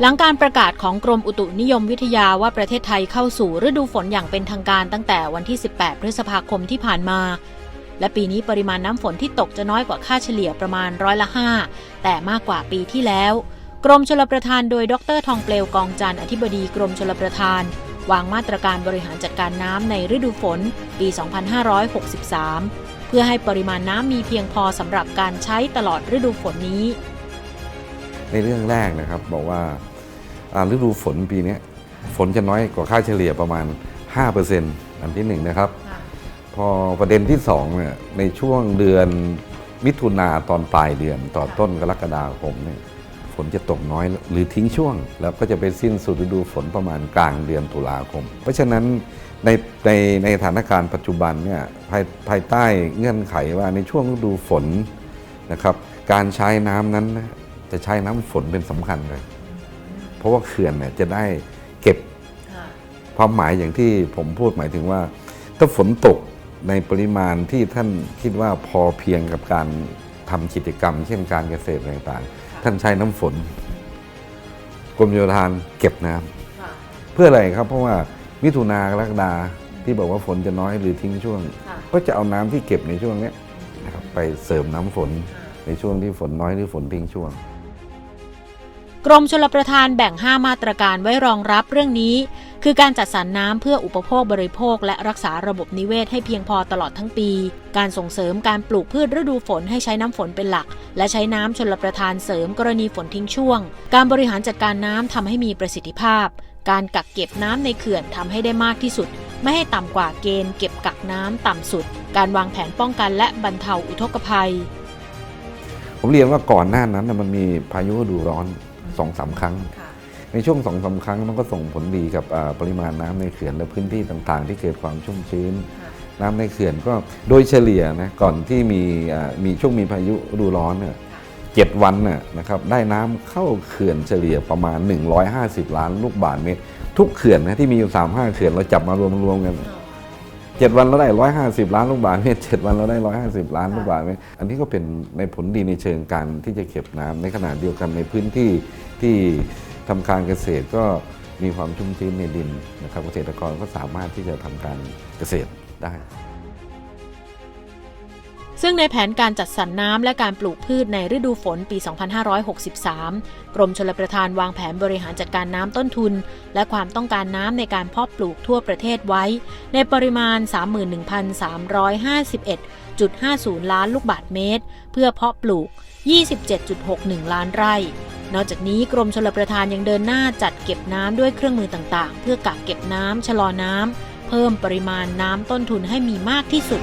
หลังการประกาศของกรมอุตุนิยมวิทยาว่าประเทศไทยเข้าสู่ฤดูฝนอย่างเป็นทางการตั้งแต่วันที่ 18 พฤษภาคมที่ผ่านมา และปีนี้ปริมาณน้ำฝนที่ตกจะน้อยกว่าค่าเฉลี่ยประมาณร้อยละ5แต่มากกว่าปีที่แล้ว กรมชลประทานโดยดรทองเปลวกองจันทร์อธิบดีกรมชลประทาน วางมาตรการบริหารจัดการน้ำในฤดูฝน ปี 2563 เพื่อให้ปริมาณน้ำมีเพียงพอสำหรับการใช้ตลอดฤดูฝนนี้ในเรื่องแรกนะครับบอกว่าอ่า ฤดูฝนปีเนี้ยฝนจะน้อยกว่าค่าเฉลี่ยประมาณ 5%อันที่หนึ่งนะครับ พอประเด็นที่สองเนี่ยในช่วงเดือนมิถุนาตอนปลายเดือนต่อต้นกรกฎาคมเนี่ยฝนจะตกน้อยหรือทิ้งช่วง แล้วก็จะไปสิ้นสุดฤดูฝนประมาณกลางเดือนตุลาคม เพราะฉะนั้นในในในสถานการณ์ปัจจุบันเนี่ยภายภายใต้เงื่อนไขว่าในช่วงฤดูฝนนะครับ การใช้น้ำนั้นนะจะใช้น้ำฝนเป็นสำคัญเลย เพราะว่าเขื่อนเนี่ยจะได้เก็บความหมายอย่างที่ผมพูดหมายถึงว่า ถ้าฝนตกในปริมาณที่ท่านคิดว่าพอเพียงกับการทำกิจกรรม เช่นการเกษตรต่างๆ ท่านใช้น้ำฝนกรมโยธานเก็บน้ำเพื่ออะไรครับ เพราะว่ามิถุนากรกฎาที่บอกว่าฝนจะน้อยหรือทิ้งช่วง ก็จะเอาน้ำที่เก็บในช่วงเนี้ยนะครับไปเสริมน้ำฝนในช่วงที่ฝนน้อยหรือฝนทิ้งช่วง กรมชลประทานแบ่ง 5 มาตรการไว้รองรับเรื่องนี้ คือการจัดสรรน้ำเพื่ออุปโภคบริโภค และรักษาระบบนิเวศให้เพียงพอตลอดทั้งปี การส่งเสริมการปลูกพืชฤดูฝนให้ใช้น้ำฝนเป็นหลัก และใช้น้ำชลประทานเสริมกรณีฝนทิ้งช่วง การบริหารจัดการน้ำทำให้มีประสิทธิภาพ การกักเก็บน้ำในเขื่อนทำให้ได้มากที่สุด ไม่ให้ต่ำกว่าเกณฑ์เก็บกักน้ำต่ำสุด การวางแผนป้องกันและบรรเทาอุทกภัย ผมเรียนว่าก่อนหน้านั้นน่ะมันมีพายุฤดูร้อน สองสามครั้ง ในช่วงสองสาครั้งมันก็ส่งผลดีกับอ่าปริมาณน้ำในเขื่อนและพื้นที่ต่างๆ ที่เกิดความชุ่มชื้น น้ำในเขื่อนก็โดยเฉลี่ยนะก่อนที่มีอ่ามีช่วงมีพายุฤดูร้อนเนี่ยเจ็ดวันน่ะนะครับได้น้ำเข้าเขื่อนเฉลี่ยประมาณ 150 ล้านลูกบาศก์เมตร ทุกเขื่อนนะที่มีอยู่ 3 5 เขื่อนเราจับมารวมรวมๆกัน เจ็ดวันเราได้150ล้านลูกบาศก์เมตรเจ็ดวันเราได้150ล้านลูกบาศก์เมตรอันนี้ก็เป็นในผลดีในเชิงการที่จะเก็บน้ำในขณะเดียวกันในพื้นที่ที่ทำการเกษตรก็มีความชุ่มชื้นในดินนะครับเกษตรกรก็สามารถที่จะทำการเกษตรได้ ซึ่งในแผนการจัดสรรน้ำและการปลูกพืชในฤดูฝนปี 2563 กรมชลประทานวางแผนบริหารจัดการน้ำต้นทุน และความต้องการน้ำในการเพาะปลูกทั่วประเทศไว้ ในปริมาณ 31,351.50 ล้านลูกบาศก์เมตร เพื่อเพาะปลูก 27.61 ล้านไร่ นอกจากนี้กรมชลประทานยังเดินหน้าจัดเก็บน้ำด้วยเครื่องมือต่างๆ เพื่อกักเก็บน้ำชะลอน้ำเพิ่มปริมาณน้ำต้นทุนให้มีมากที่สุด